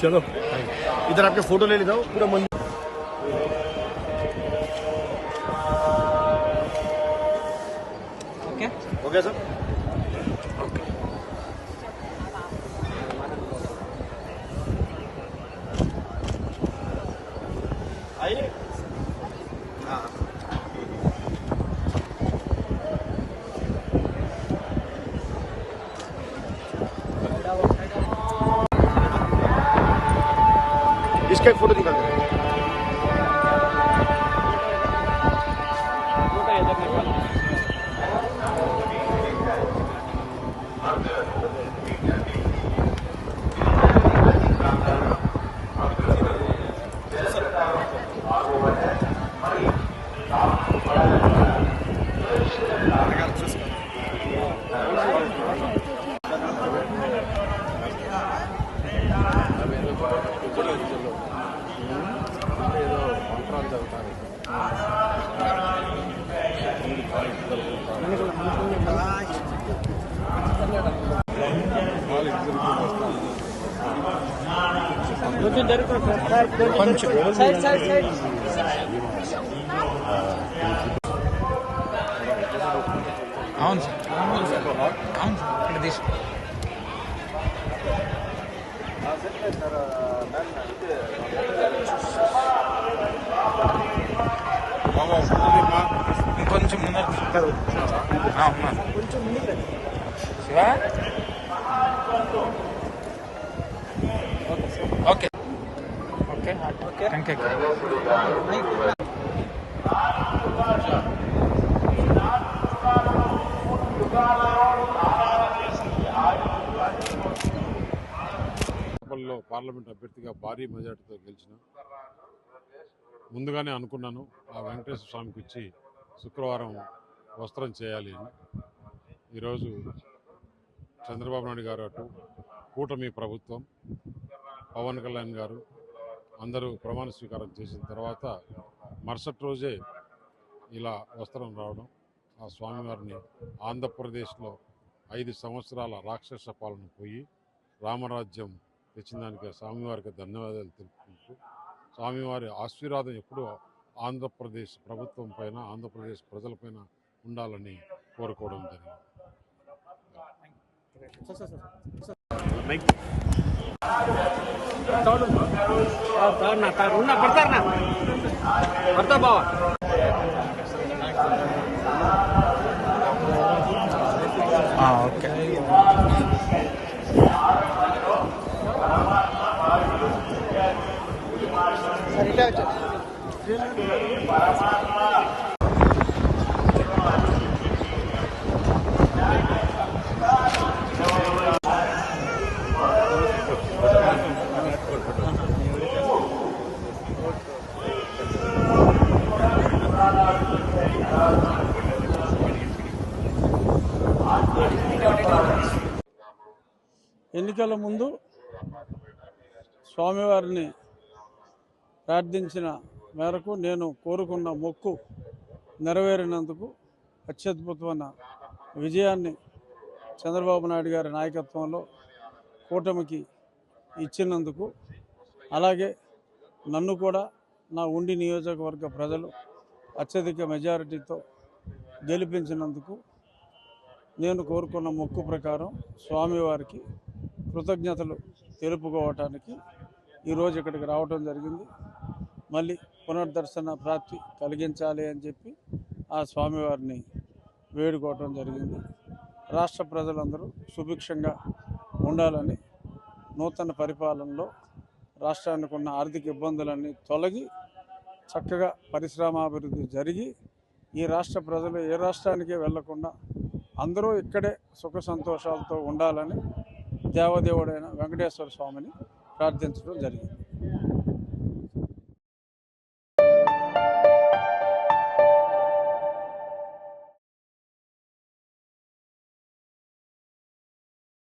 चलो। इधर आपके फ़ोटो ले लेता हूँ पूरा मंदिर ओके ओके सर? आइए। हाँ। इसका एक फ़ोटो निकाल दो। కొంచెం సైడ్ సైడ్ సైడ్ అవును సార్ అవును సార్ అవును సార్ ఇక్కడ తీసుకో ఇంకొంచెం ముందర శివ? ఓకే. ఓకే. పార్లమెంట్ అభ్యర్థిగా భారీ మెజార్టీతో గెలిచిన ముందుగానే అనుకున్నాను ఆ వెంకటేశ్వర స్వామికి ఇచ్చి శుక్రవారం వస్త్రం చేయాలి అని. ఈరోజు చంద్రబాబు నాయుడు గారు అటు కూటమి ప్రభుత్వం పవన్ కళ్యాణ్ గారు అందరూ ప్రమాణ స్వీకారం చేసిన తర్వాత మరుసటి రోజే ఇలా వస్త్రం రావడం ఆ స్వామివారిని ఆంధ్రప్రదేశ్లో ఐదు సంవత్సరాల రాక్షస పాలన పోయి రామరాజ్యం తెచ్చిన దానికి స్వామివారికి ధన్యవాదాలు తెలుపుకుంటూ స్వామివారి ఆశీర్వాదం ఎప్పుడూ ఆంధ్రప్రదేశ్ ప్రభుత్వం పైన ఆంధ్రప్రదేశ్ ప్రజలపైన ఉండాలని కోరుకోవడం జరిగింది. నా ఉన్నా ఎన్నికల ముందు స్వామివారిని ప్రార్థించిన మేరకు నేను కోరుకున్న మొక్కు నెరవేరినందుకు అత్యద్భుతమైన విజయాన్ని చంద్రబాబు నాయుడు గారి నాయకత్వంలో కూటమికి ఇచ్చినందుకు అలాగే నన్ను కూడా నా ఉండి నియోజకవర్గ ప్రజలు అత్యధిక మెజారిటీతో గెలిపించినందుకు నేను కోరుకున్న మొక్కు ప్రకారం స్వామివారికి కృతజ్ఞతలు తెలుపుకోవటానికి ఈరోజు ఇక్కడికి రావటం జరిగింది. మళ్ళీ పునర్దర్శన ప్రాప్తి కలిగించాలి అని చెప్పి ఆ స్వామివారిని వేడుకోవటం జరిగింది. రాష్ట్ర ప్రజలందరూ సుభిక్షంగా ఉండాలని నూతన పరిపాలనలో రాష్ట్రానికి ఉన్న ఆర్థిక ఇబ్బందులన్నీ తొలగి చక్కగా పరిశ్రమాభివృద్ధి జరిగి ఈ రాష్ట్ర ప్రజలు ఏ రాష్ట్రానికి వెళ్ళకుండా అందరూ ఇక్కడే సుఖ సంతోషాలతో ఉండాలని దేవదేవుడైన వెంకటేశ్వర స్వామిని ప్రార్థించడం జరిగింది.